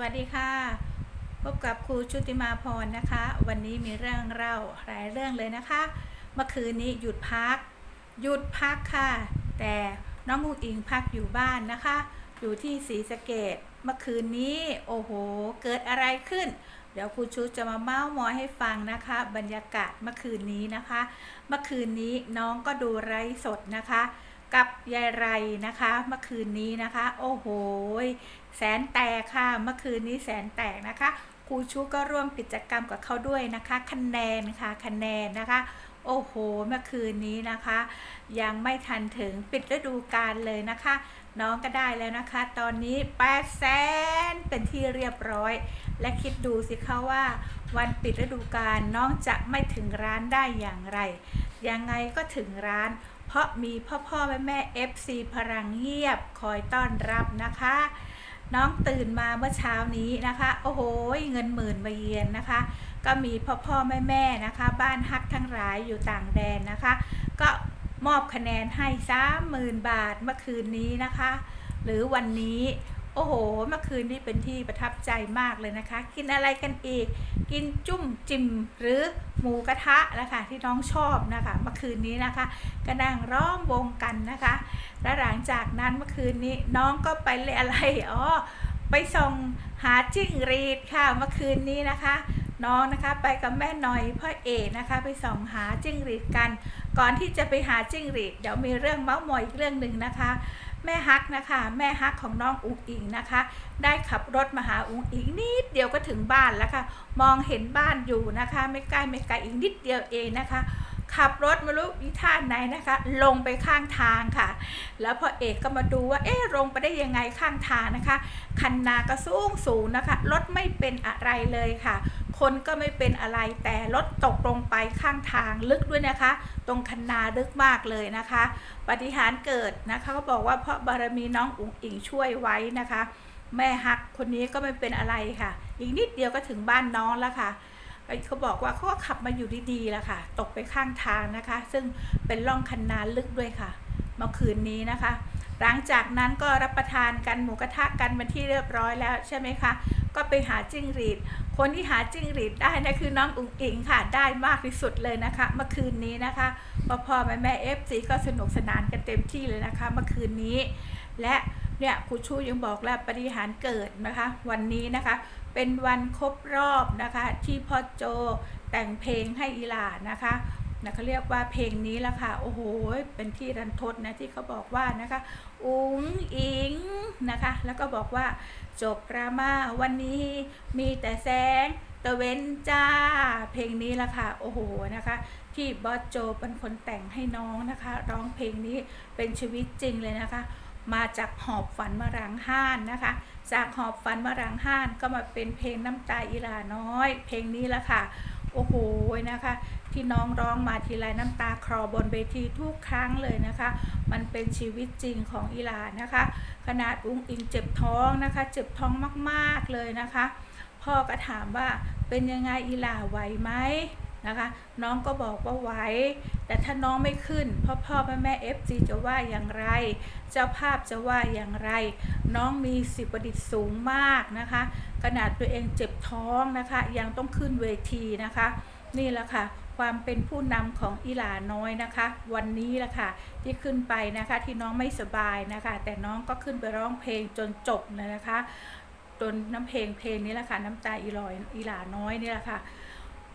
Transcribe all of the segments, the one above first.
วัสดีค่ะ พบกับครูชุติมาพรนะคะ วันนี้มีเรื่องเล่าหลายเรื่องเลยนะคะ เมื่อคืนนี้หยุดพัก หยุดพักค่ะ แต่น้องมุงอิงพักอยู่บ้านนะคะ อยู่ที่ศรีสะเกดเมื่อคืนนี้โอ้โห เกิดอะไรขึ้น เดี๋ยวครูชุจะมาเม้ามอยให้ฟังนะคะ บรรยากาศเมื่อคืนนี้นะคะ เมื่อคืนนี้น้องก็ดูไร้สดนะคะ กับยายไรนะคะ เมื่อคืนนี้นะคะ โอ้โหแสนแตกค่ะเมื่อคืนนี้แสนแตกนะคะครูชูก็ร่วมกิจกรรมกับเขาด้วยนะคะคะแนนค่ะคะแนนนะคะ โอ้โห เมื่อคืนนี้นะคะ ยังไม่ทันถึงปิดฤดูกาลเลยนะคะ น้องก็ได้แล้วนะคะ ตอนนี้8แสนเป็นที่เรียบร้อย และคิดดูสิคะว่า วันปิดฤดูกาลน้องจะไม่ถึงร้านได้อย่างไร ยังไงก็ถึงร้าน ราะมีพ่อพ่อแม่แม่ FC พลังเงียบคอยต้อนรับนะคะ น้องตื่นมาเมื่อเช้านี้นะคะ โอ้โหเงินหมื่นมาเยือนนะคะ ก็มีพ่อพ่อแม่แม่นะคะ บ้านฮักทั้งหลายอยู่ต่างแดนนะคะ ก็มอบคะแนนให้สามหมื่นบาทเมื่อคืนนี้นะคะ หรือวันนี้ โอ้โห เมื่อคืนนี้เป็นที่ประทับใจมากเลยนะคะ กินอะไรกันอีก กินจุ้มจิมหรือหมูกระทะนะคะที่น้องชอบนะคะ เมื่อคืนนี้นะคะก็นั่งร้อมวงกันนะคะ และหลังจากนั้นเมื่อคืนนี้น้องก็ไปเล่นอะไรอ๋อไปส่องหาจิ้งหรีดค่ะเมื่อคืนนี้นะคะ น้องนะคะไปกับแม่หน่อยพ่อเอกนะคะ ไปส่องหาจิ้งหรีดกัน ก่อนที่จะไปหาจิ้งหรีดเดี๋ยวมีเรื่องเมาส์มอยอีกเรื่องหนึ่งนะคะแม่ฮักนะคะ แม่ฮักของน้องอุ๋งอิงนะคะ ได้ขับรถมาหาอุ๋งอิงนิดเดียวก็ถึงบ้านแล้วค่ะ มองเห็นบ้านอยู่นะคะ ไม่ใกล้ไม่ไกลอีกนิดเดียวเองนะคะขับรถมารู้วิท่าไหนนะคะ ลงไปข้างทางค่ะ แล้วพอเอกก็มาดูว่าเอ๊ะลงไปได้ยังไงข้างทางนะคะ คันนาก็สูงสูงนะคะรถไม่เป็นอะไรเลยค่ะ คนก็ไม่เป็นอะไรแต่รถตกลงไปข้างทางลึกด้วยนะคะ ตรงคันนาลึกมากเลยนะคะ ปฏิหารเกิดนะคะเขาบอกว่าเพราะบารมีน้องอุ๋งอิงช่วยไว้นะคะ แม่ฮักคนนี้ก็ไม่เป็นอะไรค่ะ อีกนิดเดียวก็ถึงบ้านน้องแล้วค่ะเขาบอกว่าเขาก็ขับมาอยู่ดีๆแล้วค่ะ ตกไปข้างทางนะคะ ซึ่งเป็นร่องคันนาลึกด้วยค่ะ เมื่อคืนนี้นะคะ หลังจากนั้นก็รับประทานกันหมูกระทะกันเป็นที่เรียบร้อยแล้วใช่ไหมคะ ก็ไปหาจิ้งหรีด คนที่หาจิ้งหรีดได้นะคือน้องอุ๋งอิงค่ะ ได้มากที่สุดเลยนะคะ เมื่อคืนนี้นะคะพอพ่อแม่แม่เอฟซีก็สนุกสนานกันเต็มที่เลยนะคะ เมื่อคืนนี้ และเนี่ยครูชูยังบอกแล้วปฏิหารเกิดนะคะ วันนี้นะคะ เป็นวันครบรอบนะคะ ที่พ่อโจแต่งเพลงให้อีหลานะคะ นะเขาเรียกว่าเพลงนี้ละค่ะ โอ้โห เป็นที่รันทดนะที่เขาบอกว่านะคะ อุ๋งอิงนะคะ แล้วก็บอกว่าจบรามาวันนี้มีแต่แสงตะเวนจ้า เพลงนี้ละค่ะ โอ้โหนะคะ ที่บอสโจเป็นคนแต่งให้น้องนะคะ ร้องเพลงนี้เป็นชีวิตจริงเลยนะคะ มาจากหอบฝันมารังห้านนะคะจากหอบฝันมารังห้านก็มาเป็นเพลงน้ำตาอีลาน้อย เพลงนี้ละค่ะ โอ้โหนะคะ ที่น้องร้องมาทีไรน้ำตาคลอบนเวทีทุกครั้งเลยนะคะ มันเป็นชีวิตจริงของอีลานะคะ ขนาดอุ้งอิงเจ็บท้องนะคะ เจ็บท้องมากๆเลยนะคะ พ่อก็ถามว่าเป็นยังไงอีลาไหวไหม นะคะ น้องก็บอกว่าไหวแต่ถ้าน้องไม่ขึ้นพ่อพ่อแม่แม่เอฟซีจะว่าอย่างไร เจ้าภาพจะว่าอย่างไร น้องมีสิบประดิษฐ์สูงมากนะคะ ขนาดตัวเองเจ็บท้องนะคะ ยังต้องขึ้นเวทีนะคะ นี่แหละค่ะความเป็นผู้นำของอีหลาน้อยนะคะ วันนี้แหละค่ะที่ขึ้นไปนะคะที่น้องไม่สบายนะคะ แต่น้องก็ขึ้นไปร้องเพลงจนจบเลยนะคะจนน้ำเพลงเพลงนี้แหละค่ะน้ำตาอีลอยอีหลาน้อยนี่แหละค่ะ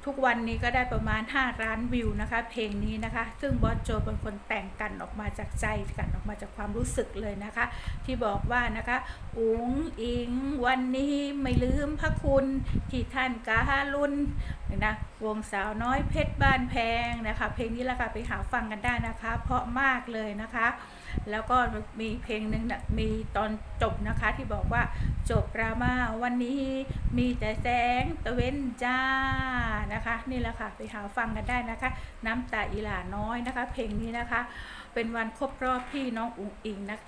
ทุกวันนี้ก็ได้ประมาณ 5 ล้านวิวนะคะ เพลงนี้นะคะ ซึ่งบอสโจเป็นคนแต่งกันออกมาจากใจกันออกมาจากความรู้สึกเลยนะคะ ที่บอกว่านะคะอุ๋งอิงวันนี้ไม่ลืมพระคุณที่ท่านการุณนะวงสาวน้อยเพชรบ้านแพงนะคะ เพลงนี้และค่ะไปหาฟังกันได้นะคะ เพราะมากเลยนะคะ แล้วก็มีเพลงหนึ่งนะมีตอนจบนะคะที่บอกว่าจบรามาวันนี้มีแต่แสงตะเว้นจ้านะคะ นี่แหละค่ะไปหาฟังกันได้นะคะ น้ำตาอีหลาน้อยนะคะ เพลงนี้นะคะ เป็นวันครบรอบที่น้องอุ๋งอิงนะ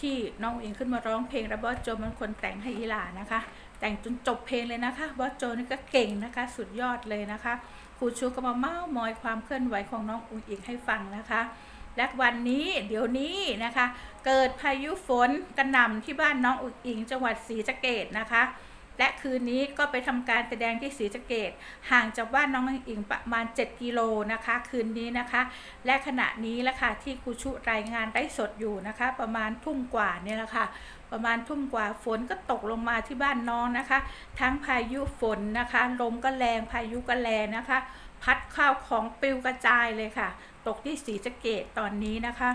ที่น้องอุ๋งอิงขึ้นมาร้องเพลงแล้วบอสโจเป็นคนแต่งให้อีหลานะคะ แต่งจนจบเพลงเลยนะคะบอสโจนี่ก็เก่งนะคะ สุดยอดเลยนะคะครูชูก็มาเม้ามอยความเคลื่อนไหวของน้องอุ๋งอิงให้ฟังนะคะและวันนี้เดี๋ยวนี้นะคะ เกิดพายุฝนกระหน่ำที่บ้านน้องอุ๋งอิงจังหวัดศรีสะเกดนะคะ และคืนนี้ก็ไปทำการแสดงที่ศรีสะเกดห่างจากบ้านน้องอิงประมาณ 7 กิโลนะคะ คืนนี้นะคะ และขณะนี้ละค่ะที่ครูชุรายงานได้สดอยู่นะคะ ประมาณทุ่มกว่าเนี่ยแหละค่ะประมาณทุ่มกว่าฝนก็ตกลงมาที่บ้านน้องนะคะ ทั้งพายุฝนนะคะลมก็แรงพายุก็แรงนะคะ พัดข้าวของปลิวกระจายเลยค่ะ ตกที่ศรีสะเกดตอนนี้นะคะ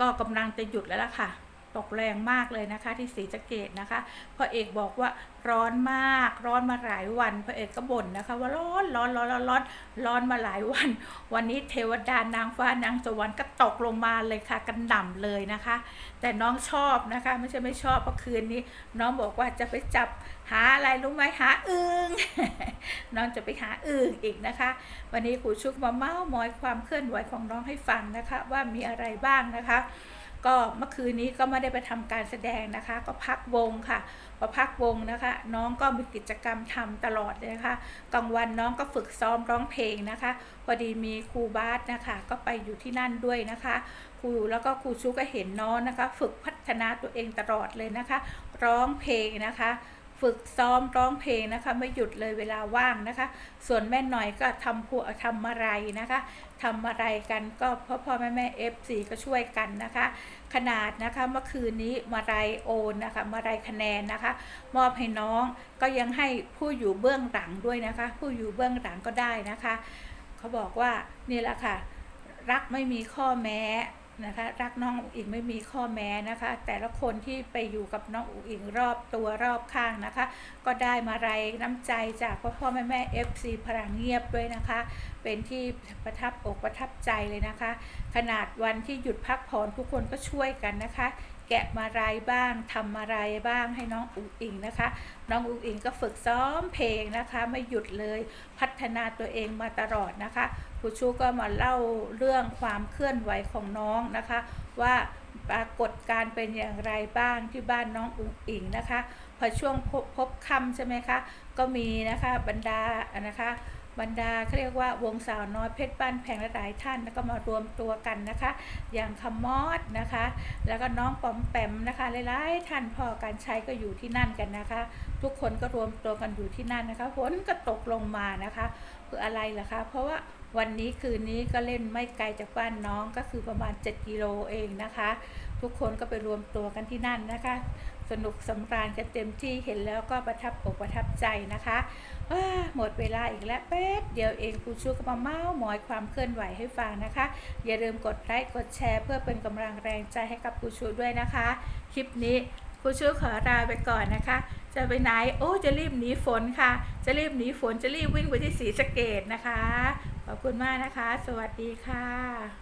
ก็กำลังจะหยุดแล้วล่ะค่ะ ตกแรงมากเลยนะคะ ที่ศรีสะเกดนะคะพ่อเอกบอกว่าร้อนมากร้อนมาหลายวันพ่อเอกก็บ่นนะคะ ว่าร้อนร้อนร้อนร้อนร้อนร้อนมาหลายวัน วันนี้เทวดานางฟ้านางสวรรค์ก็ตกลงมาเลยค่ะกันหน่ำเลยนะคะ แต่น้องชอบนะคะไม่ใช่ไม่ชอบเพราะคืนนี้ น้องบอกว่าจะไปจับหาอะไรรู้ไหมหาอึงน้องจะไปหาอึงอีกนะคะ วันนี้ครูชุกมาเม้ามอยความเคลื่อนไหวของน้องให้ฟังนะคะ ว่ามีอะไรบ้างนะคะ ก็เมื่อคืนนี้ก็ไม่ได้ไปทำการแสดงนะคะ ก็พักวงค่ะพอพักวงนะคะ น้องก็มีกิจกรรมทำตลอดเลยนะคะกลางวันน้องก็ฝึกซ้อมร้องเพลงนะคะ พอดีมีครูบาสนะคะ ก็ไปอยู่ที่นั่นด้วยนะคะครูแล้วก็ครูชูก็เห็นน้องนะคะ ฝึกพัฒนาตัวเองตลอดเลยนะคะ ร้องเพลงนะคะ ฝึกซ้อมร้องเพลงนะคะไม่หยุดเลยเวลาว่างนะคะ ส่วนแม่หน่อยก็ทำพวทำอะไรนะคะทำอะไรกันก็พ่อพ่อแม่แม่เอฟซีก็ช่วยกันนะคะ ขนาดนะคะเมื่อคืนนี้มาไรโอนนะคะมาไรคะแนนนะคะ มอบให้น้องก็ยังให้ผู้อยู่เบื้องหลังด้วยนะคะ ผู้อยู่เบื้องหลังก็ได้นะคะ เขาบอกว่านี่แหละค่ะ รักไม่มีข้อแม้ นะคะรักน้องอุ๋งอิงไม่มีข้อแม้นะคะ แต่ละคนที่ไปอยู่กับน้องอุ๋งอิงรอบตัวรอบข้างนะคะ ก็ได้มาไรน้ำใจจากพ่อพ่อแม่แม่เอฟซีพลังเงียบด้วยนะคะ เป็นที่ประทับอกประทับใจเลยนะคะ ขนาดวันที่หยุดพักผ่อนทุกคนก็ช่วยกันนะคะแกะมาไรบ้างทำอะไรบ้างให้น้องอุ๋งอิงนะคะ น้องอุ๋งอิงก็ฝึกซ้อมเพลงนะคะ ไม่หยุดเลยพัฒนาตัวเองมาตลอดนะคะครูชูก็มาเล่าเรื่องความเคลื่อนไหวของน้องนะคะ ว่าปรากฏการเป็นอย่างไรบ้างที่บ้านน้องอุ๋งอิงนะคะ พอช่วงพบพบค่ำใช่ไหมคะก็มีนะคะบรรดานะคะ บรรดาเขาเรียกว่าวงสาวน้อยเพชรบ้านแพงและหลายท่านแล้วก็มารวมตัวกันนะคะ อย่างคำมอดนะคะ แล้วก็น้องปอมแปมนะคะหลายๆท่านพ่อการใช้ก็อยู่ที่นั่นกันนะคะ ทุกคนก็รวมตัวกันอยู่ที่นั่นนะคะฝนก็ตกลงมานะคะเพื่ออะไรล่ะคะ เพราะว่าวันนี้คืนนี้ก็เล่นไม่ไกลจากบ้านน้องก็คือประมาณ 7 กิโลเองนะคะ ทุกคนก็ไปรวมตัวกันที่นั่นนะคะ สนุกสำราญกันเต็มที่เห็นแล้วก็ประทับอกประทับใจนะคะว้าหมดเวลาอีกแล้วแป๊บเดียวเองครูชูก็มาเมาส์มอยความเคลื่อนไหวให้ฟังนะคะ อย่าลืมกดไลค์กดแชร์เพื่อเป็นกำลังแรงใจให้กับครูชูด้วยนะคะ คลิปนี้ครูชูขอลาไปก่อนนะคะ จะไปไหนโอ้จะรีบหนีฝนค่ะ จะรีบหนีฝนจะรีบวิ่งไปที่ศรีสเกดนะคะ ขอบคุณมากนะคะ สวัสดีค่ะ